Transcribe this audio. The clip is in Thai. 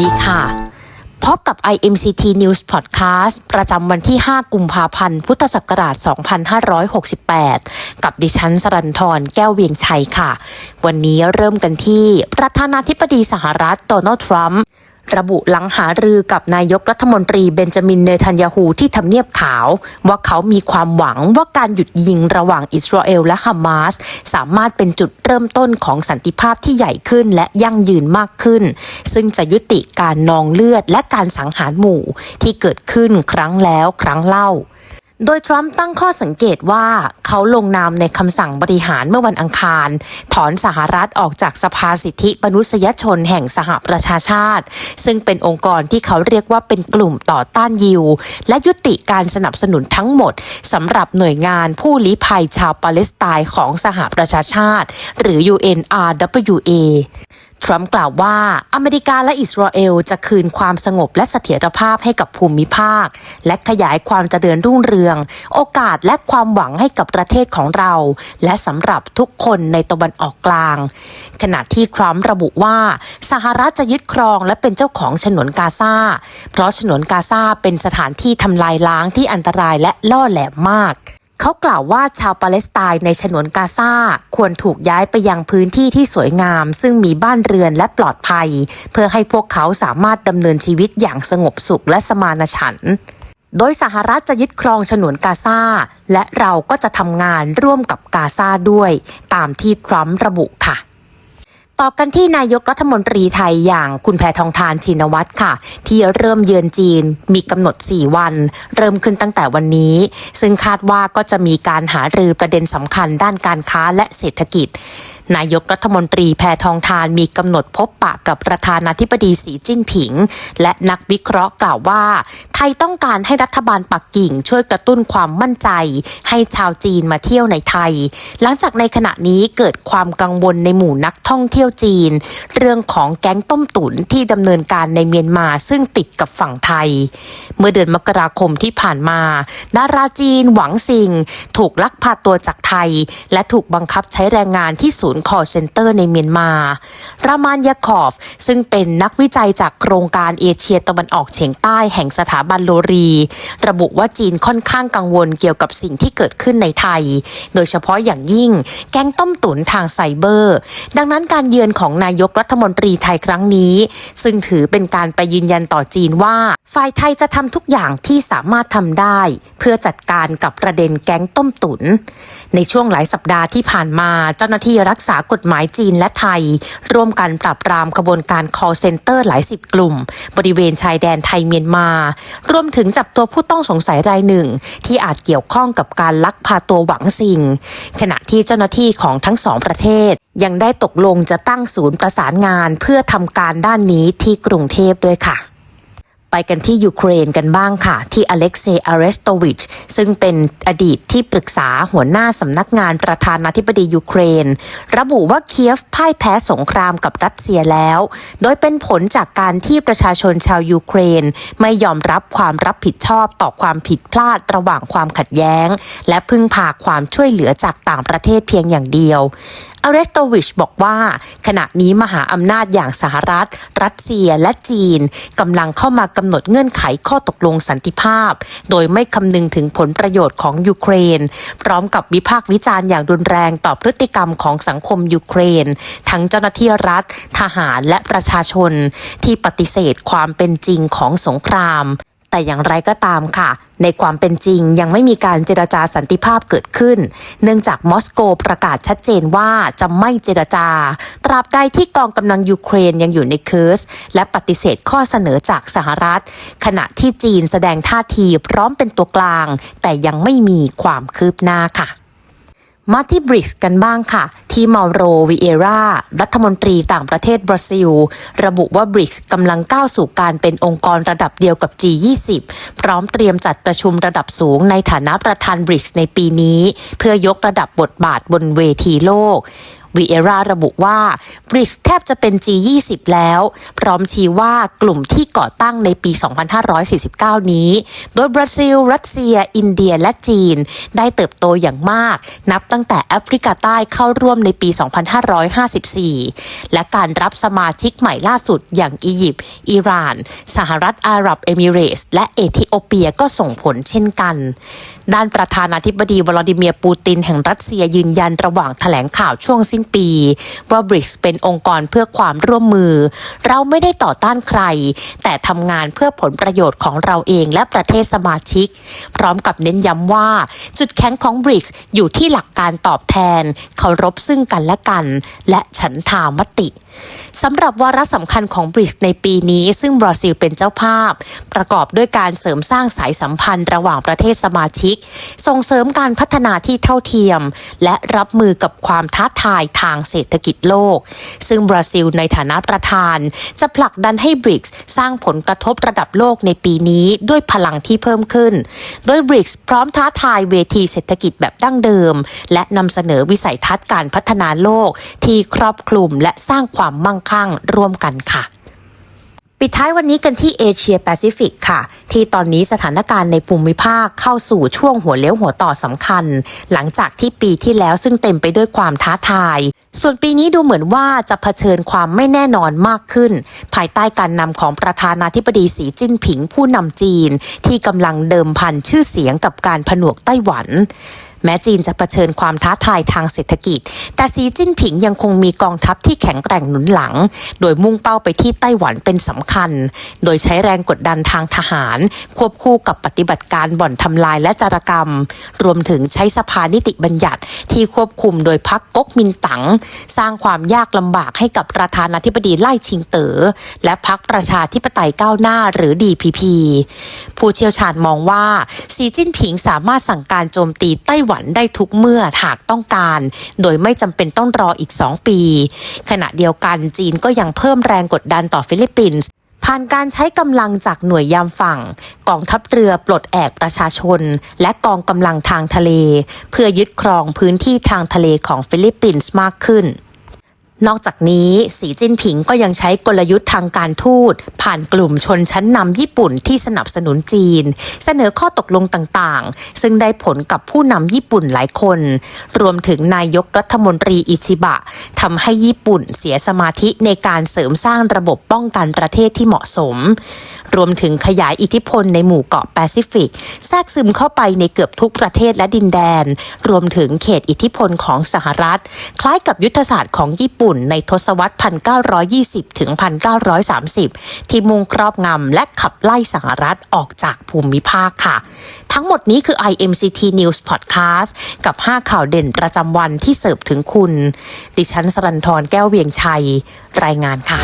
ดีค่ะ พบกับ IMCT News Podcast ประจำวันที่ 5 กุมภาพันธ์ พุทธศักราช 2568 กับดิฉันสรันทรแก้วเวียงชัยค่ะ วันนี้เริ่มกันที่ประธานาธิบดีสหรัฐโดนัลด์ทรัมป์ ระบุหลังหารือกับนายกรัฐมนตรีเบนจามินเนทันยาฮูที่ทำเนียบขาว ว่าเขามีความหวังว่าการหยุดยิงระหว่างอิสราเอลและฮามาสสามารถเป็นจุดเริ่มต้นของสันติภาพที่ใหญ่ขึ้นและยั่งยืนมากขึ้น ซึ่งจะยุติการนองเลือดและการสังหารหมู่ที่เกิดขึ้นครั้งแล้วครั้งเล่า โดยทรัมป์ตั้งข้อสังเกตว่าเขาลงนามในคำสั่งบริหารเมื่อวันอังคาร ถอนสหรัฐออกจากสภาสิทธิมนุษยชนแห่งสหประชาชาติ ซึ่งเป็นองค์กรที่เขาเรียกว่าเป็นกลุ่มต่อต้านยิว และยุติการสนับสนุนทั้งหมดสำหรับหน่วยงานผู้ลี้ภัยชาวปาเลสไตน์ของสหประชาชาติ หรือ UNRWA ทรัมป์กล่าวว่า อเมริกาและอิสราเอลจะคืนความสงบและเสถียรภาพให้กับภูมิภาค และขยายความเจริญรุ่งเรือง โอกาสและความหวังให้กับประเทศของเรา และสำหรับทุกคนในตะวันออกกลาง ขณะที่ทรัมป์ระบุว่า สหรัฐจะยึดครองและเป็นเจ้าของฉนวนกาซาเพราะฉนวนกาซาเป็นสถานที่ทำลายล้างที่อันตรายและล่อแหลมมาก เขากล่าวว่าชาวปาเลสไตน์ในฉนวนกาซาควรถูกย้ายไปยังพื้นที่ที่สวยงาม ซึ่งมีบ้านเรือนและปลอดภัย เพื่อให้พวกเขาสามารถดำเนินชีวิตอย่างสงบสุขและสมานฉันท์โดยสหรัฐจะยึดครองฉนวนกาซาและเราก็จะทำงานร่วมกับกาซาด้วย ตามที่ทรัมป์ระบุค่ะ ต่อกันที่นายกรัฐมนตรีไทยอย่างคุณแพทองทานชินวัตรค่ะ ที่เริ่มเยือนจีนมีกำหนด 4 วัน เริ่มขึ้นตั้งแต่วันนี้ ซึ่งคาดว่าก็จะมีการหารือประเด็นสำคัญด้านการค้าและเศรษฐกิจ นายกรัฐมนตรีแพทองทานมีกำหนดพบปะกับประธานาธิบดีสีจิ้นผิง และนักวิเคราะห์กล่าวว่า ไทยต้องการให้รัฐบาลปักกิ่งช่วยกระตุ้นความมั่นใจ ให้ชาวจีนมาเที่ยวในไทย หลังจากในขณะนี้เกิดความกังวลในหมู่นักท่องเที่ยวจีน เรื่องของแก๊งต้มตุ๋นที่ดำเนินการในเมียนมาซึ่งติดกับฝั่งไทย เมื่อเดือนมกราคมที่ผ่านมา ดาราจีนหวังซิง ถูกลักพาตัวจากไทย และถูกบังคับใช้แรงงานที่ศูนย์คอเซ็นเตอร์ในเมียนมา รามานยาคอฟ ซึ่งเป็นนักวิจัยจากโครงการเอเชียตะวันออกเฉียงใต้แห่งสถาบันโลรี ระบุว่าจีนค่อนข้างกังวลเกี่ยวกับสิ่งที่เกิดขึ้นในไทย โดยเฉพาะอย่างยิ่งแก๊งต้มตุ๋นทางไซเบอร์ ดังนั้นการเยือนของนายกรัฐมนตรีไทยครั้งนี้ ซึ่งถือเป็นการไปยืนยันต่อจีนว่าฝ่ายไทยจะทำทุกอย่างที่สามารถทำได้ เพื่อจัดการกับประเด็นแก๊งต้มตุ๋นในช่วงหลายสัปดาห์ที่ผ่านมาเจ้าหน้าที่รักษากฎหมายจีนและไทย ร่วมกันปราบปรามขบวนการ call center หลายสิบกลุ่ม บริเวณชายแดนไทยเมียนมา รวมถึงจับตัวผู้ต้องสงสัยรายหนึ่ง ที่อาจเกี่ยวข้องกับการลักพาตัวหวังซิงขณะที่เจ้าหน้าที่ของทั้งสองประเทศ ยังได้ตกลงจะตั้งศูนย์ประสานงาน เพื่อทำการด้านนี้ที่กรุงเทพด้วยค่ะ ไปกันที่ยูเครนกันบ้างค่ะ ที่อเล็กเซย์อาร์เรสโตวิชซึ่งเป็นอดีตที่ปรึกษาหัวหน้าสำนักงานประธานาธิบดียูเครน ระบุว่าเคียฟพ่ายแพ้สงครามกับรัสเซียแล้ว โดยเป็นผลจากการที่ประชาชนชาวยูเครน ไม่ยอมรับความรับผิดชอบต่อความผิดพลาดระหว่างความขัดแย้ง และพึ่งพาความช่วยเหลือจากต่างประเทศเพียงอย่างเดียว อเรสโตวิชบอกว่า ขณะนี้มหาอำนาจอย่างสหรัฐ รัสเซียและจีนกำลังเข้ามากำหนดเงื่อนไขข้อตกลงสันติภาพ โดยไม่คำนึงถึงผลประโยชน์ของยูเครน พร้อมกับวิพากษ์วิจารณ์อย่างรุนแรงต่อพฤติกรรมของสังคมยูเครน ทั้งเจ้าหน้าที่รัฐ ทหารและประชาชน ที่ปฏิเสธความเป็นจริงของสงคราม แต่อย่างไรก็ตามค่ะ ในความเป็นจริงยังไม่มีการเจรจาสันติภาพเกิดขึ้น เนื่องจากมอสโกประกาศชัดเจนว่าจะไม่เจรจา ตราบใดที่กองกำลังยูเครนยังอยู่ในเคิร์สและปฏิเสธข้อเสนอจากสหรัฐ ขณะที่จีนแสดงท่าทีพร้อมเป็นตัวกลาง แต่ยังไม่มีความคืบหน้าค่ะ มาที่บริกส์กันบ้างค่ะ ที่มาโรวิเอรารัฐมนตรีต่างประเทศบราซิล ระบุว่าบริกส์กำลังก้าวสู่การเป็นองค์กรระดับเดียวกับ G20 พร้อมเตรียมจัดประชุมระดับสูงในฐานะประธานบริกส์ในปีนี้ เพื่อยกระดับบทบาทบนเวทีโลก วีเอราระบุว่าบริกแทบจะเป็น G20 แล้ว พร้อมชี้ว่ากลุ่มที่ก่อตั้งในปี 2549 นี้ โดยบราซิล รัสเซีย อินเดียและจีน ได้เติบโตอย่างมาก นับตั้งแต่แอฟริกาใต้เข้าร่วมในปี 2554 และการรับสมาชิกใหม่ล่าสุดอย่างอียิปต์อิหร่าน สหรัฐอาหรับเอมิเรส และเอธิโอเปียก็ส่งผลเช่นกัน ด้านประธานาธิบดีวลาดิเมียร์ปูตินแห่งรัสเซียยืนยันระหว่างแถลงข่าวช่วงสิ้นปี ว่าบริกเป็นองค์กรเพื่อความร่วมมือ เราไม่ได้ต่อต้านใคร แต่ทำงานเพื่อผลประโยชน์ของเราเองและประเทศสมาชิก พร้อมกับเน้นย้ำว่า จุดแข็งของบริกอยู่ที่หลักการตอบแทน เคารพซึ่งกันและกัน และฉันทามติสำหรับวาระสำคัญของบริกในปีนี้ ซึ่งบราซิลเป็นเจ้าภาพ ประกอบด้วยการเสริมสร้างสายสัมพันธ์ระหว่างประเทศสมาชิก ส่งเสริมการพัฒนาที่เท่าเทียม และรับมือกับความท้าทายทางเศรษฐกิจโลก ซึ่งบราซิลในฐานะประธาน จะผลักดันให้บริกสร้างผลกระทบระดับโลกในปีนี้ด้วยพลังที่เพิ่มขึ้น โดยบริกพร้อมท้าทายเวทีเศรษฐกิจแบบดั้งเดิม และนำเสนอวิสัยทัศน์การพัฒนาโลกที่ครอบคลุมและสร้างความมั่งคั่งร่วมกันค่ะ ปิดท้ายวันนี้กันที่เอเชียแปซิฟิกค่ะ ที่ตอนนี้สถานการณ์ในภูมิภาคเข้าสู่ช่วงหัวเลี้ยวหัวต่อสำคัญ หลังจากที่ปีที่แล้วซึ่งเต็มไปด้วยความท้าทาย ส่วนปีนี้ดูเหมือนว่าจะเผชิญความไม่แน่นอนมากขึ้น ภายใต้การนำของประธานาธิบดีสีจิ้นผิงผู้นำจีน ที่กำลังเดิมพันชื่อเสียงกับการผนวกไต้หวันแม้จีนจะเผชิญความท้าทายทางเศรษฐกิจ แต่สีจิ้นผิงยังคงมีกองทัพที่แข็งแกร่งหนุนหลัง โดยมุ่งเป้าไปที่ไต้หวันเป็นสำคัญ โดยใช้แรงกดดันทางทหารควบคู่กับปฏิบัติการบ่อนทำลายและจารกรรม รวมถึงใช้สภานิติบัญญัติ ที่ควบคุมโดยพรรคก๊กมินตั๋งสร้างความยากลำบากให้กับประธานาธิบดีไล่ชิงเตอ๋อและพรรคประชาธิปไตยก้าวหน้าหรือ DPP ผู้เชี่ยวชาญมองว่าสีจิ้นผิงสามารถสั่งการโจมตีไต้หวันได้ทุกเมื่อหากต้องการ โดยไม่จำเป็นต้องรออีก 2 ปี ขณะเดียวกันจีนก็ยังเพิ่มแรงกดดันต่อฟิลิปปินส์ ผ่านการใช้กำลังจากหน่วยยามฝั่ง กองทัพเรือปลดแอกประชาชน และกองกำลังทางทะเล เพื่อยึดครองพื้นที่ทางทะเลของฟิลิปปินส์มากขึ้น นอกจากนี้สีจิ้นผิงก็ยังใช้กลยุทธ์ทางการทูต ผ่านกลุ่มชนชั้นนำญี่ปุ่นที่สนับสนุนจีน เสนอข้อตกลงต่างๆ ซึ่งได้ผลกับผู้นำญี่ปุ่นหลายคน รวมถึงนายกรัฐมนตรีอิชิบะทำให้ญี่ปุ่นเสียสมาธิในการเสริมสร้างระบบป้องกันประเทศที่เหมาะสม รวมถึงขยายอิทธิพลในหมู่เกาะแปซิฟิกแทรกซึมเข้าไปในเกือบทุกประเทศและดินแดน รวมถึงเขตอิทธิพลของสหรัฐ คล้ายกับยุทธศาสตร์ของญี่ปุ่นปุ่นในทศวรรษ 1920 ถึง 1930 ที่มุ่งครอบงำและขับไล่สหรัฐออกจากภูมิภาคค่ะ ทั้งหมดนี้คือ IMCT News Podcast กับ 5 ข่าวเด่นประจำวันที่เสิร์ฟถึงคุณ ดิฉันสรันทรแก้วเวียงชัย รายงานค่ะ